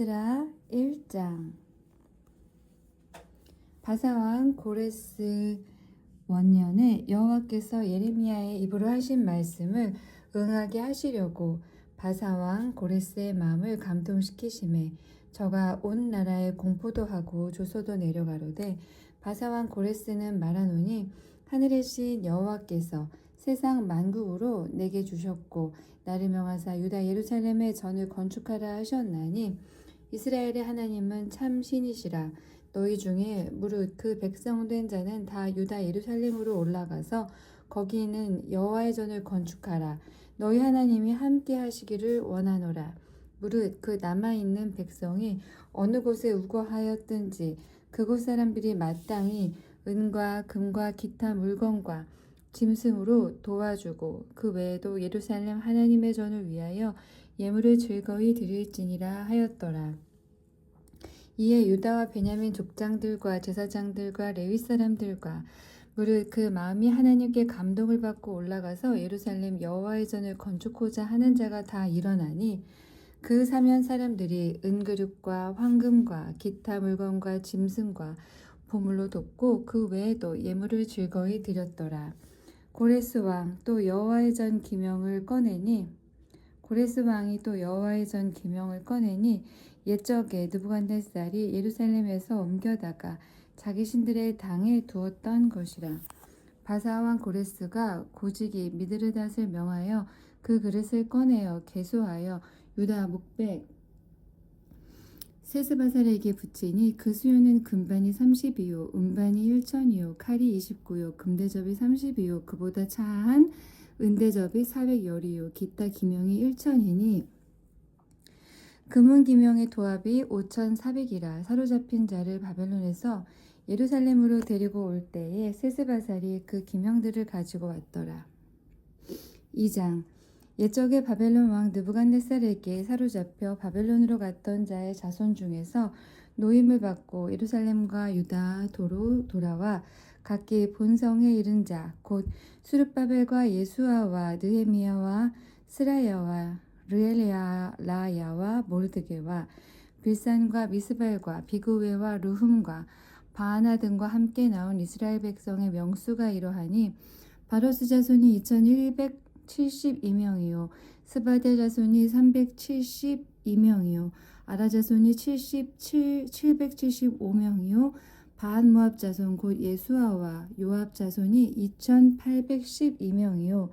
에스트라 1장. 바사왕 고레스 원년에 여호와께서 예레미야의 입으로 하신 말씀을 응하게 하시려고 바사왕 고레스의 마음을 감동시키심에 저가 온 나라에 공포도 하고 조소도 내려가로되 바사왕 고레스는 말하노니 하늘의 신 여호와께서 세상 만국으로 내게 주셨고 나를 명하사 유다 예루살렘에 전을 건축하라 하셨나니 이스라엘의 하나님은 참 신이시라. 너희 중에 무릇 그 백성 된 자는 다 유다 예루살렘으로 올라가서 거기 있는 여호와의 전을 건축하라. 너희 하나님이 함께 하시기를 원하노라. 무릇 그 남아 있는 백성이 어느 곳에 우거하였든지 그곳 사람들이 마땅히 은과 금과 기타 물건과 짐승으로 도와주고 그 외에도 예루살렘 하나님의 전을 위하여 예물을 즐거이 드릴지니라 하였더라. 이에 유다와 베냐민 족장들과 제사장들과 레위 사람들과 무릇 그 마음이 하나님께 감동을 받고 올라가서 예루살렘 여호와의 전을 건축하자 하는 자가 다 일어나니 그 사면 사람들이 은그릇과 황금과 기타 물건과 짐승과 보물로 돕고 그 외에도 예물을 즐거이 드렸더라. 고레스 왕 또 여호와의 전 기명을 꺼내니 고레스 왕이 또 여호와의 전 기명을 꺼내니 옛적에 느부갓네살이 예루살렘에서 옮겨다가 자기 신들의 당에 두었던 것이라. 바사 왕 고레스가 고직이 미드르닷을 명하여 그 그릇을 꺼내어 개수하여 유다 목백 세스바살에게 붙이니 그 수요는 금반이 32요, 은반이 1천이요, 칼이 29요, 금대접이 32요, 그보다 차한 은대접이 410이요, 기타 기명이 1천이니 금은 기명의 도합이 5,400이라 사로잡힌 자를 바벨론에서 예루살렘으로 데리고 올 때에 세스바살이 그 기명들을 가지고 왔더라. 2장 옛적에 바벨론 왕 느부갓네살에게 사로잡혀 바벨론으로 갔던 자의 자손 중에서 노임을 받고 예루살렘과 유다 도로 돌아와 각기 본성에 이른 자 곧 수르바벨과 예수아와 느헤미야와 스라야와 르엘리아라야와 모르드게와 빌산과 미스발과 비그웨와 루흠과 바하나 등과 함께 나온 이스라엘 백성의 명수가 이러하니 바로스 자손이 2100 72명이요. 스바데 자손이 372명이요. 아라 자손이 77, 775명이요. 바한 모압 자손 곧 예수아와 요압 자손이 2812명이요.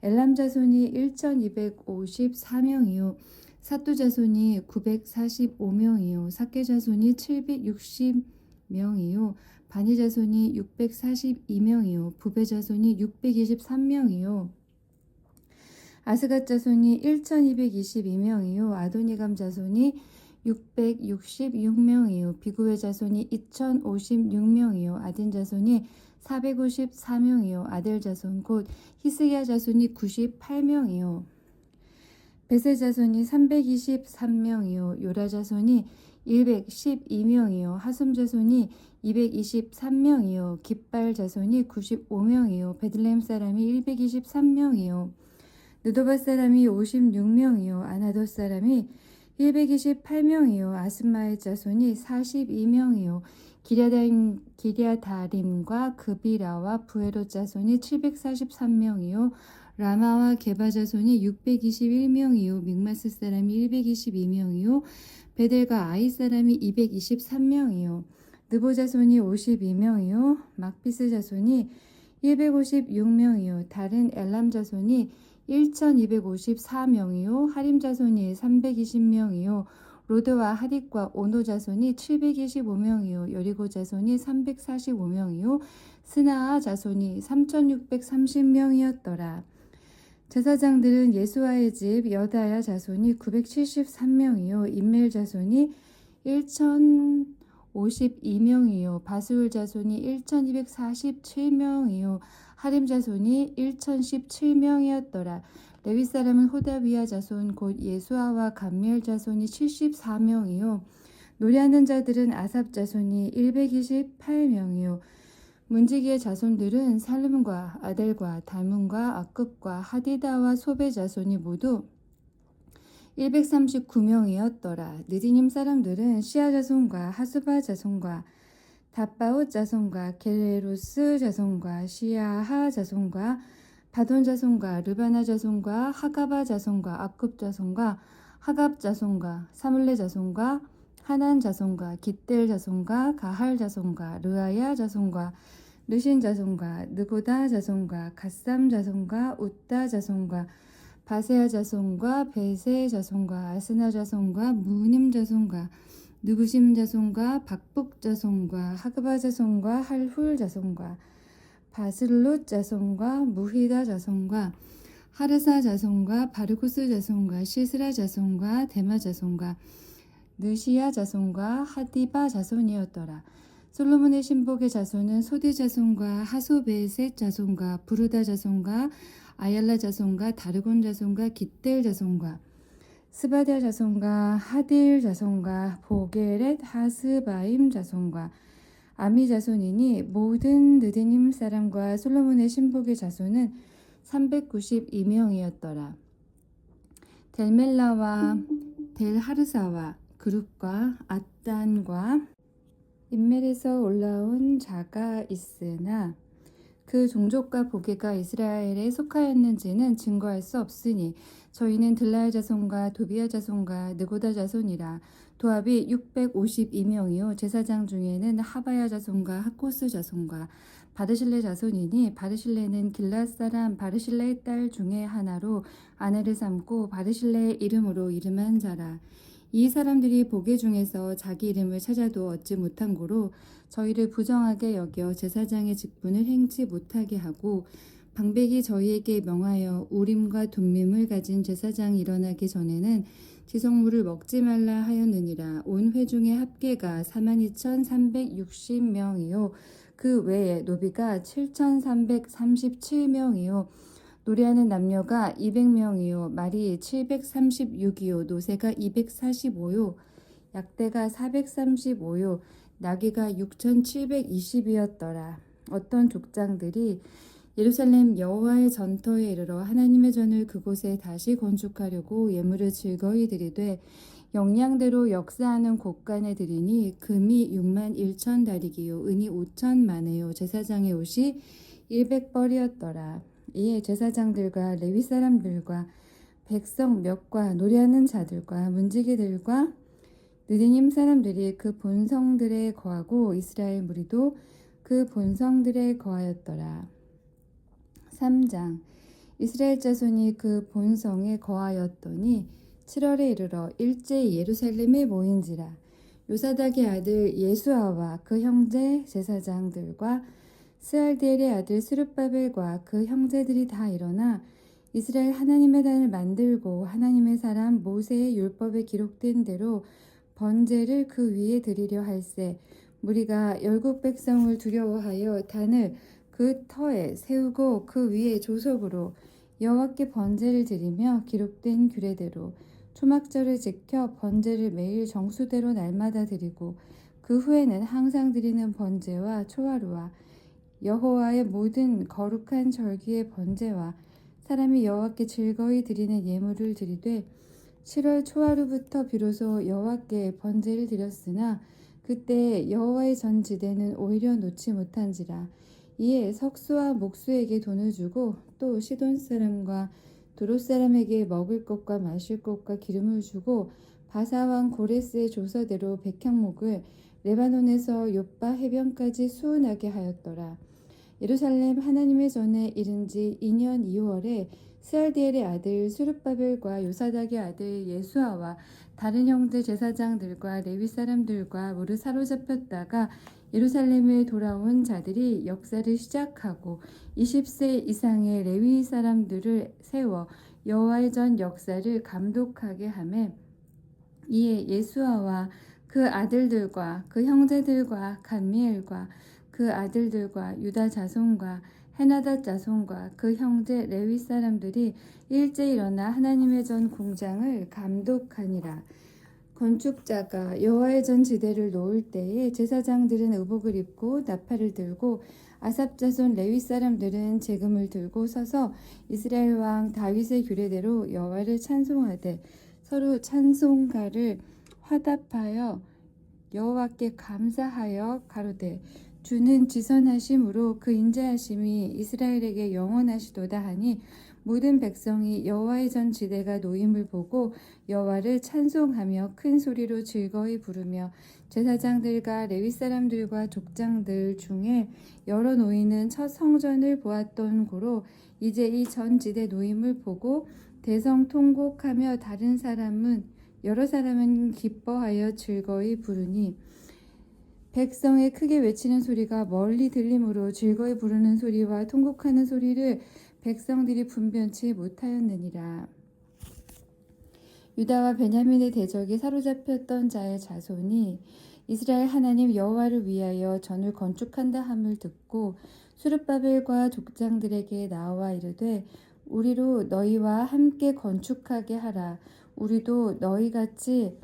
엘람 자손이 1254명이요. 사뚜 자손이 945명이요. 사케 자손이 760명이요. 바니 자손이 642명이요. 부베 자손이 623명이요. 아스갓 자손이 1222명이요. 아도니감 자손이 666명이요. 비구의 자손이 2056명이요. 아딘 자손이 454명이요. 아델 자손 곧 히스기야 자손이 98명이요. 베세 자손이 323명이요. 요라 자손이 112명이요. 하숨 자손이 223명이요. 깃발 자손이 95명이요. 베들레헴 사람이 123명이요. 느도바 사람이 56명이요. 아나도 사람이 128명이요. 아스마의 자손이 42명이요. 기랴다임, 기랴다림과 그비라와 부에로 자손이 743명이요. 라마와 게바 자손이 621명이요. 믹마스 사람이 122명이요. 베델과 아이 사람이 223명이요. 느보 자손이 52명이요. 막비스 자손이 156명이요. 다른 엘람 자손이 1254명이요. 하림 자손이 320명이요. 로드와 하딕과 오노 자손이 725명이요. 여리고 자손이 345명이요. 스나아 자손이 3630명이었더라. 제사장들은 예수와의 집 여다야 자손이 973명이요. 인멜 자손이 1052명이요. 바수울 자손이 1247명이요. 하림 자손이 1017명이었더라. 레위 사람은 호다위아 자손 곧 예수아와 감미엘 자손이 74명이요. 노래하는 자들은 아삽 자손이 128명이요. 문지기의 자손들은 살름과 아델과 달문과 아급과 하디다와 소베 자손이 모두 139명이었더라. 느디님 사람들은 시아 자손과 하수바 자손과 다바옷 자손과 게레로스 자손과 시아하 자손과 바돈 자손과 르바나 자손과 하가바 자손과 아급 자손과 하갑 자손과 사물레 자손과 하난 자손과 깃델 자손과 가할 자손과 르아야 자손과 르신 자손과 느고다 자손과 갓삼 자손과 웃다 자손과 바세아 자손과 베세 자손과 아스나 자손과 무님 자손과 누구심 자손과 박북 자손과 하그바 자손과 할훌 자손과 바슬롯 자손과 무히다 자손과 하르사 자손과 바르고스 자손과 시스라 자손과 데마 자손과 느시야 자손과 하디바 자손이었더라. 솔로몬의 신복의 자손은 소디 자손과 하소베셋 자손과 부르다 자손과 아얄라 자손과 다르곤 자손과 깃델 자손과 스바디아 자손과 하딜 자손과 보게렛 하스바임 자손과 아미 자손이니 모든 느디님 사람과 솔로몬의 신복의 자손은 392명이었더라. 델멜라와 델하르사와 그룹과 아단과 인멜에서 올라온 자가 있으나 그 종족과 보게가 이스라엘에 속하였는지는 증거할 수 없으니 저희는 들라의 자손과 도비아 자손과 느고다 자손이라 도합이 652명이요 제사장 중에는 하바야 자손과 하코스 자손과 바르실레 자손이니 바르실레는 길랏 사람 바르실레의 딸 중에 하나로 아내를 삼고 바르실레의 이름으로 이름한 자라 이 사람들이 보게 중에서 자기 이름을 찾아도 얻지 못한 고로 저희를 부정하게 여겨 제사장의 직분을 행치 못하게 하고 방백이 저희에게 명하여 우림과 둠밈을 가진 제사장이 일어나기 전에는 지성물을 먹지 말라 하였느니라 온 회중의 합계가 42,360명이요. 그 외에 노비가 7,337명이요 노래하는 남녀가 200명이요 말이 736이요 노새가 245요 약대가 435요 나귀가 6,720이었더라. 어떤 족장들이 예루살렘 여호와의 전터에 이르러 하나님의 전을 그곳에 다시 건축하려고 예물을 즐거이 드리되 영양대로 역사하는 곳간에 드리니 금이 6만 1천 다리기요 은이 5천 만에요. 제사장의 옷이 100벌이었더라 이에 제사장들과 레위 사람들과 백성 몇과 노래하는 자들과 문지기들과 느디님 사람들이 그 본성들에 거하고 이스라엘 무리도 그 본성들에 거하였더라. 3장 이스라엘 자손이 그 본성에 거하였더니 7월에 이르러 일제히 예루살렘에 모인지라 요사닥의 아들 예수아와 그 형제 제사장들과 스알디엘의 아들 스룹바벨과 그 형제들이 다 일어나 이스라엘 하나님의 단을 만들고 하나님의 사람 모세의 율법에 기록된 대로 번제를 그 위에 드리려 할세. 무리가 열국 백성을 두려워하여 단을 그 터에 세우고 그 위에 조석으로 여호와께 번제를 드리며 기록된 규례대로 초막절을 지켜 번제를 매일 정수대로 날마다 드리고 그 후에는 항상 드리는 번제와 초하루와 여호와의 모든 거룩한 절기의 번제와 사람이 여호와께 즐거이 드리는 예물을 드리되 7월 초하루부터 비로소 여호와께 번제를 드렸으나 그때 여호와의 전 지대는 오히려 놓지 못한지라 이에 석수와 목수에게 돈을 주고 또 시돈 사람과 도로 사람에게 먹을 것과 마실 것과 기름을 주고 바사왕 고레스의 조서대로 백향목을 레바논에서 요빠 해변까지 수운하게 하였더라. 예루살렘 하나님의 전에 이른 지 2년 2월에 스알디엘의 아들 수르바벨과 요사닥의 아들 예수아와 다른 형제 제사장들과 레위 사람들과 무릇 사로잡혔다가 예루살렘에 돌아온 자들이 역사를 시작하고 20세 이상의 레위 사람들을 세워 여호와의 전 역사를 감독하게 하매 이에 예수아와 그 아들들과 그 형제들과 간미엘과 그 아들들과 유다 자손과 헤나다 자손과 그 형제 레위 사람들이 일제 일어나 하나님의 전 공장을 감독하니라. 건축자가 여호와의 전 지대를 놓을 때에 제사장들은 의복을 입고 나팔을 들고 아삽 자손 레위 사람들은 재금을 들고 서서 이스라엘 왕 다윗의 규례대로 여호와를 찬송하되 서로 찬송가를 화답하여 여호와께 감사하여 가로되 주는 지선하심으로 그 인자하심이 이스라엘에게 영원하시도다 하니 모든 백성이 여호와의 전 지대가 노임을 보고 여호와를 찬송하며 큰 소리로 즐거이 부르며 제사장들과 레위 사람들과 족장들 중에 여러 노인은 첫 성전을 보았던 고로 이제 이 전 지대 노임을 보고 대성 통곡하며 다른 사람은 여러 사람은 기뻐하여 즐거이 부르니 백성의 크게 외치는 소리가 멀리 들림으로 즐거이 부르는 소리와 통곡하는 소리를 백성들이 분변치 못하였느니라. 유다와 베냐민의 대적이 사로잡혔던 자의 자손이 이스라엘 하나님 여호와를 위하여 전을 건축한다 함을 듣고 수르바벨과 족장들에게 나와 이르되 우리로 너희와 함께 건축하게 하라 우리도 너희 같이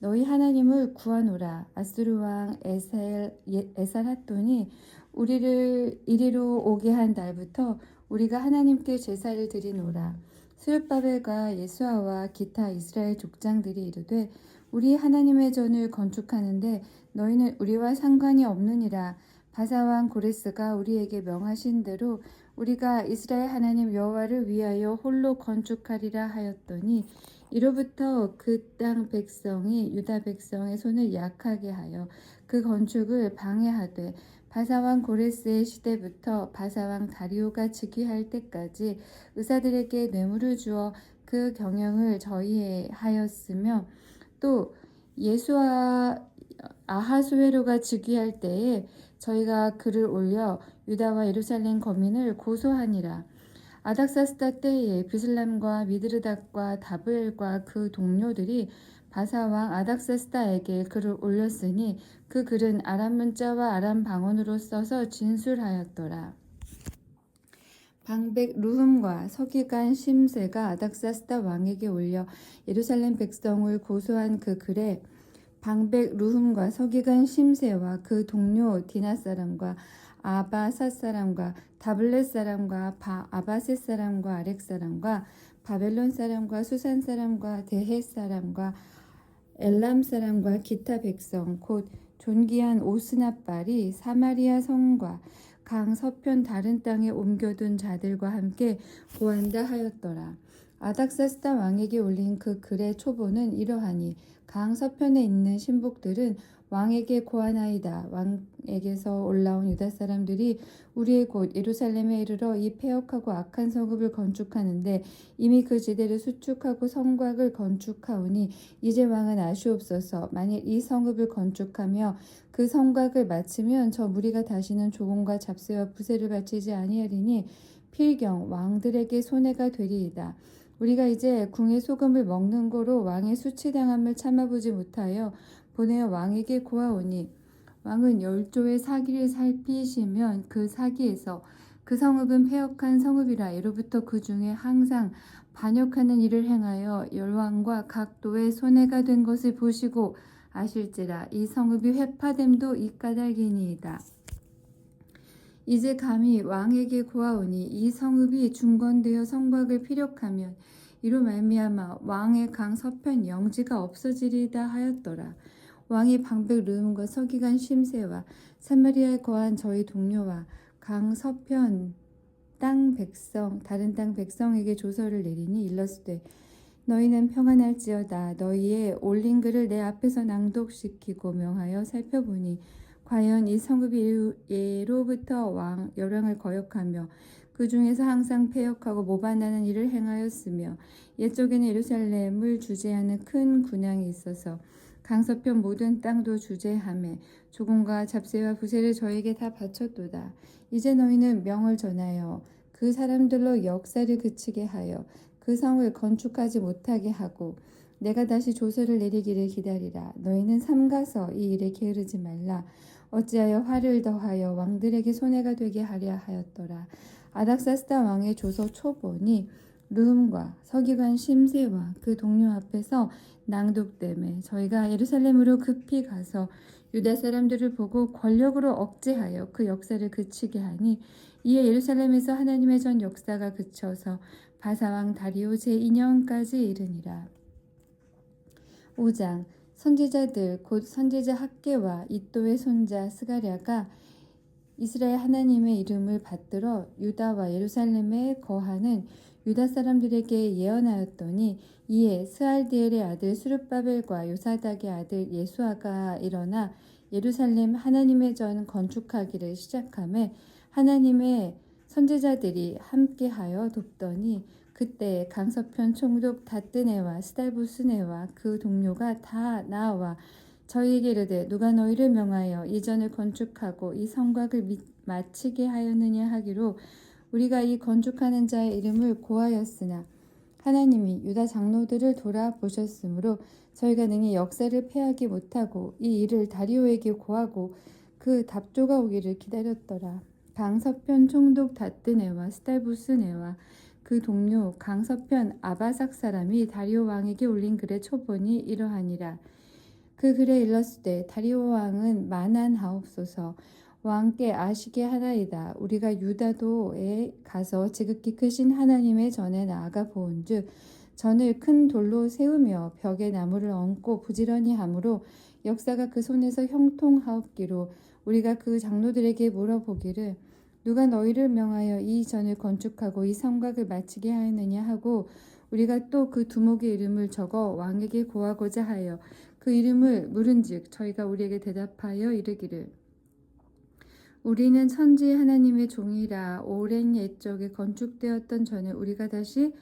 너희 하나님을 구하노라. 아스루 왕 에살 에살 핫돈이 우리를 이리로 오게 한 날부터 우리가 하나님께 제사를 드리노라. 스룹바벨과 예수아와 기타 이스라엘 족장들이 이르되 우리 하나님의 전을 건축하는데 너희는 우리와 상관이 없느니라. 바사왕 고레스가 우리에게 명하신 대로 우리가 이스라엘 하나님 여호와를 위하여 홀로 건축하리라 하였더니 이로부터 그 땅 백성이 유다 백성의 손을 약하게 하여 그 건축을 방해하되 바사왕 고레스의 시대부터 바사왕 다리오가 즉위할 때까지 의사들에게 뇌물을 주어 그 경영을 저희하였으며 또 예수와 아하수에로가 즉위할 때에 저희가 그를 올려 유다와 예루살렘 거민을 고소하니라. 아닥사스다 때에 비슬람과 미드르닥과 다브엘과 그 동료들이 바사왕 아닥사스다에게 글을 올렸으니 그 글은 아람 문자와 아람 방언으로 써서 진술하였더라. 방백 루흠과 서기관 심세가 아닥사스다 왕에게 올려 예루살렘 백성을 고소한 그 글에 방백 루흠과 서기관 심세와 그 동료 디나 사람과 아바사 사람과 다블렛 사람과 바, 아바셋 사람과 아렉 사람과 바벨론 사람과 수산 사람과 대헷 사람과 엘람 사람과 기타 백성 곧 존귀한 오스나발이 사마리아 성과 강 서편 다른 땅에 옮겨둔 자들과 함께 고한다 하였더라. 아닥사스다 왕에게 올린 그 글의 초보는 이러하니 강 서편에 있는 신복들은 왕에게 고하나이다. 왕에게서 올라온 유다 사람들이 우리의 곳 예루살렘에 이르러 이 폐역하고 악한 성읍을 건축하는데 이미 그 지대를 수축하고 성곽을 건축하오니 이제 왕은 아시옵소서 만일 이 성읍을 건축하며 그 성곽을 마치면 저 무리가 다시는 조공과 잡세와 부세를 바치지 아니하리니 필경 왕들에게 손해가 되리이다. 우리가 이제 궁의 소금을 먹는 거로 왕의 수치당함을 참아보지 못하여 보내어 왕에게 고하오니 왕은 열조의 사기를 살피시면 그 사기에서 그 성읍은 폐역한 성읍이라 이로부터 그 중에 항상 반역하는 일을 행하여 열왕과 각 도의 손해가 된 것을 보시고 아실지라 이 성읍이 회파됨도 이 까닭이니이다. 이제 감히 왕에게 고하오니 이 성읍이 중건되어 성곽을 피력하면 이로 말미암아 왕의 강 서편 영지가 없어지리다 하였더라. 왕이 방백 르음과 서기관 심세와 사마리아에 거한 저희 동료와 강 서편 땅 백성 다른 땅 백성에게 조서를 내리니 일렀으되 너희는 평안할지어다 너희의 올린 글을 내 앞에서 낭독시키고 명하여 살펴보니 과연 이 성읍이 예로부터 왕 여랑을 거역하며 그 중에서 항상 폐역하고 모반하는 일을 행하였으며 옛적에는 예루살렘을 주재하는 큰 군향이 있어서 강서편 모든 땅도 주재함에 조공과 잡세와 부세를 저에게 다 바쳤도다. 이제 너희는 명을 전하여 그 사람들로 역사를 그치게 하여 그 성을 건축하지 못하게 하고 내가 다시 조서를 내리기를 기다리라. 너희는 삼가서 이 일에 게으르지 말라. 어찌하여 화를 더하여 왕들에게 손해가 되게 하려 하였더라. 아닥사스다 왕의 조서 초본이 르음과 서기관 심세와 그 동료 앞에서 낭독됨에 저희가 예루살렘으로 급히 가서 유다 사람들을 보고 권력으로 억제하여 그 역사를 그치게 하니 이에 예루살렘에서 하나님의 전 역사가 그쳐서 바사왕 다리오 제2년까지 이르니라. 5장 선지자들 곧 선지자 학계와 이또의 손자 스가랴가 이스라엘 하나님의 이름을 받들어 유다와 예루살렘에 거하는 유다 사람들에게 예언하였더니 이에 스알디엘의 아들 수르바벨과 요사닥의 아들 예수아가 일어나 예루살렘 하나님의 전 건축하기를 시작함에 하나님의 선지자들이 함께하여 돕더니 그때 강서편 총독 다뜨네와 스달부스네와 그 동료가 다 나와 저희에게 이르되 누가 너희를 명하여 이전을 건축하고 이 성곽을 미- 마치게 하였느냐 하기로 우리가 이 건축하는 자의 이름을 고하였으나 하나님이 유다 장로들을 돌아보셨으므로 저희가 능히 역사를 패하기 못하고 이 일을 다리오에게 고하고 그 답조가 오기를 기다렸더라. 강서편 총독 다뜨네와 스달부스네와 그 동료 강서편 아바삭 사람이 다리오 왕에게 올린 글의 초본이 이러하니라. 그 글에 일렀으되 다리오 왕은 만한하옵소서 왕께 아시게 하나이다. 우리가 유다도에 가서 지극히 크신 하나님의 전에 나아가 보온즉 전을 큰 돌로 세우며 벽에 나무를 얹고 부지런히 함으로 역사가 그 손에서 형통하옵기로 우리가 그 장로들에게 물어보기를 누가 너희를 명하여 이 전을 건축하고 이 성곽을 마치게 하였느냐 하고 우리가 또 그 두목의 이름을 적어 왕에게 고하고자 하여 그 이름을 물은즉 저희가 우리에게 대답하여 이르기를. 우리는 천지 하나님의 종이라 오랜 옛적에 건축되었던 전을 우리가 다시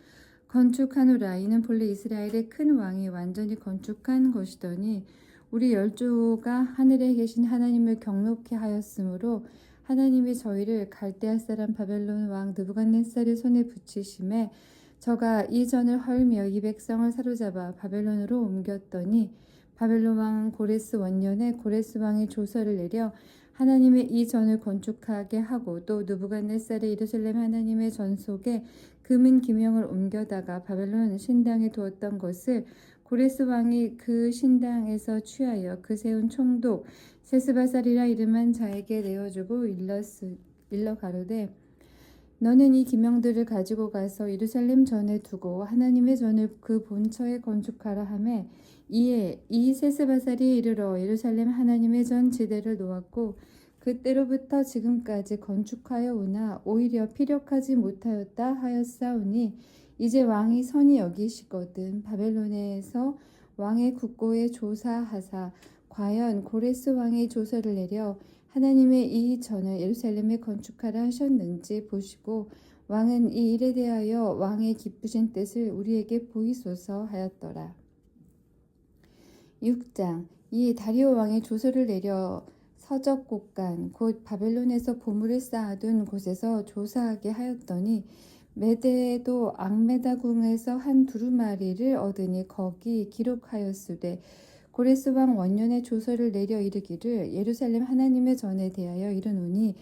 건축하노라. 이는 본래 이스라엘의 큰 왕이 완전히 건축한 것이더니 우리 열조가 하늘에 계신 하나님을 경록케 하였으므로 하나님이 저희를 갈대아 사람 바벨론 왕 느부갓네살의 손에 붙이심에 저가 이 전을 헐며 이 백성을 사로잡아 바벨론으로 옮겼더니 바벨론 왕 고레스 원년에 고레스 왕이 조서를 내려 하나님의 이 전을 건축하게 하고 또 느부갓네살의 예루살렘 하나님의 전 속에 금은 기명을 옮겨다가 바벨론 신당에 두었던 것을 고레스 왕이 그 신당에서 취하여 그 세운 총독 세스바살이라 이름한 자에게 내어주고 일렀으, 일러 가로되 너는 이 기명들을 가지고 가서 예루살렘 전에 두고 하나님의 전을 그 본처에 건축하라 하매 이에 이 세스바살이 이르러 예루살렘 하나님의 전 지대를 놓았고 그때로부터 지금까지 건축하여 오나 오히려 피력하지 못하였다 하였사오니 이제 왕이 선이 여기시거든 바벨론에서 왕의 국고에 조사하사 과연 고레스 왕의 조서를 내려 하나님의 이 전을 예루살렘에 건축하라 하셨는지 보시고 왕은 이 일에 대하여 왕의 기쁘신 뜻을 우리에게 보이소서 하였더라. 6장 이 다리오 왕의 조서를 내려 서적 곳간 곧 바벨론에서 보물을 쌓아둔 곳에서 조사하게 하였더니 메대도 앙메다궁에서 한 두루마리를 얻으니 거기 기록하였으되 고레스 왕 원년의 조서를 내려 이르기를 예루살렘 하나님의 전에 대하여 이르노니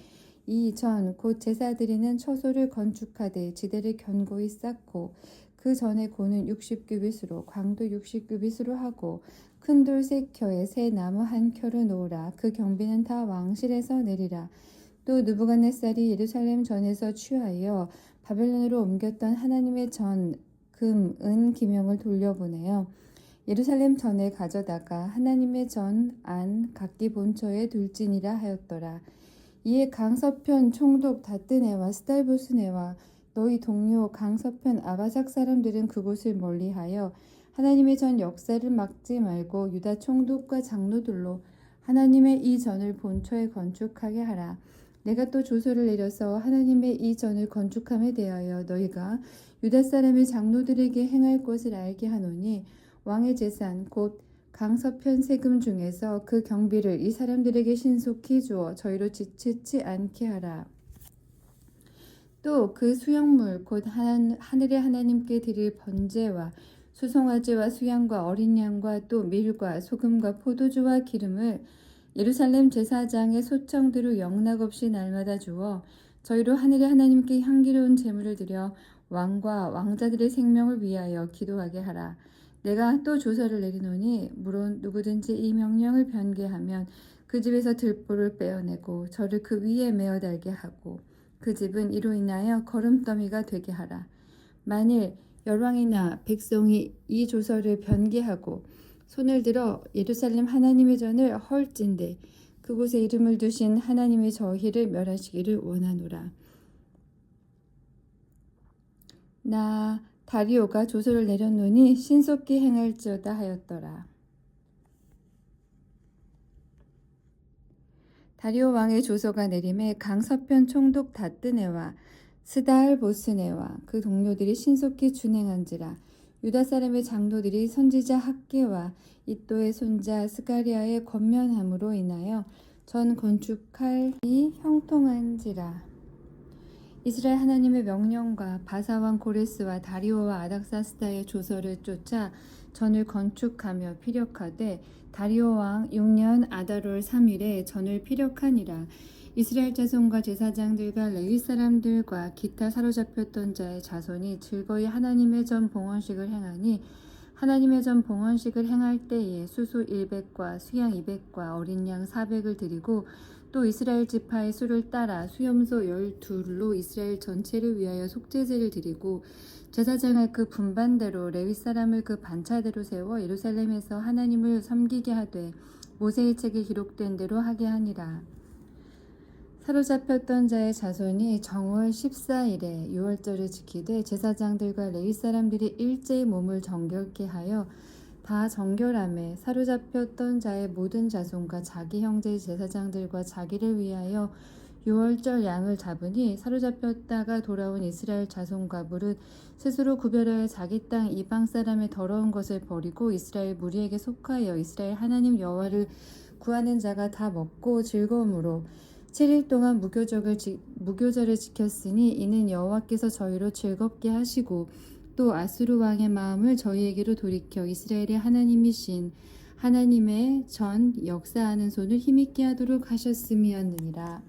이 전 곧 제사 드리는 처소를 건축하되 지대를 견고히 쌓고 그 전에 고는 60규빗으로 광도 60규빗으로 하고 큰 돌 세 켜에 새 나무 한 켜를 놓으라. 그 경비는 다 왕실에서 내리라 또 느부갓네살이 예루살렘 전에서 취하여 바벨론으로 옮겼던 하나님의 전, 금, 은 기명을 돌려보내어 예루살렘 전에 가져다가 하나님의 전, 안, 각기 본처에 둘지니라 하였더라. 이에 강서편 총독 다뜨네와 스달부스네와 너희 동료 강서편 아바삭 사람들은 그곳을 멀리하여 하나님의 전 역사를 막지 말고 유다 총독과 장로들로 하나님의 이 전을 본처에 건축하게 하라. 내가 또 조서를 내려서 하나님의 이 전을 건축함에 대하여 너희가 유다 사람의 장로들에게 행할 것을 알게 하노니 왕의 재산 곧 강서편 세금 중에서 그 경비를 이 사람들에게 신속히 주어 저희로 지치지 않게 하라. 또 그 수양물 곧 한, 하늘의 하나님께 드릴 번제와 수송아지와 수양과 어린 양과 또 밀과 소금과 포도주와 기름을 예루살렘 제사장의 소청대로 영락 없이 날마다 주어 저희로 하늘의 하나님께 향기로운 제물을 드려 왕과 왕자들의 생명을 위하여 기도하게 하라. 내가 또 조서를 내리노니 물론 누구든지 이 명령을 변개하면 그 집에서 들보를 빼어내고 저를 그 위에 메어 달게 하고 그 집은 이로 인하여 걸음더미가 되게 하라. 만일 열왕이나 백성이 이 조서를 변개하고 손을 들어 예루살렘 하나님의 전을 헐진대 그곳에 이름을 두신 하나님의 저희를 멸하시기를 원하노라. 나 다리오가 조서를 내렸노니 신속히 행할지어다 하였더라. 다리오 왕의 조서가 내림에 강서편 총독 다뜨네와 스다알 보스네와 그 동료들이 신속히 준행한지라 유다 사람의 장로들이 선지자 학계와 이또의 손자 스가리아의 권면함으로 인하여 전 건축할이 형통한지라. 이스라엘 하나님의 명령과 바사왕 고레스와 다리오와 아닥사스다의 조서를 쫓아 전을 건축하며 피력하되 다리오 왕 6년 아다롤 3일에 전을 피력하니라 이스라엘 자손과 제사장들과 레위 사람들과 기타 사로잡혔던 자의 자손이 즐거이 하나님의 전 봉헌식을 행하니 하나님의 전 봉헌식을 행할 때에 수소 100과 수양 200과 어린 양 400을 드리고 또 이스라엘 지파의 수를 따라 수염소 12로 이스라엘 전체를 위하여 속죄제를 드리고 제사장을 그 분반대로 레위 사람을 그 반차대로 세워 예루살렘에서 하나님을 섬기게 하되 모세의 책에 기록된 대로 하게 하니라. 사로잡혔던 자의 자손이 정월 14일에 유월절을 지키되 제사장들과 레위 사람들이 일제히 몸을 정결케 하여 다 정결함에 사로잡혔던 자의 모든 자손과 자기 형제 제사장들과 자기를 위하여 유월절 양을 잡으니 사로잡혔다가 돌아온 이스라엘 자손과 무릇 스스로 구별하여 자기 땅 이방 사람의 더러운 것을 버리고 이스라엘 무리에게 속하여 이스라엘 하나님 여호와를 구하는 자가 다 먹고 즐거움으로 7일 동안 무교절을, 지, 무교절을 지켰으니 이는 여호와께서 저희로 즐겁게 하시고 또 아수르 왕의 마음을 저희에게로 돌이켜 이스라엘의 하나님이신 하나님의 전 역사하는 손을 힘있게 하도록 하셨음이었느니라.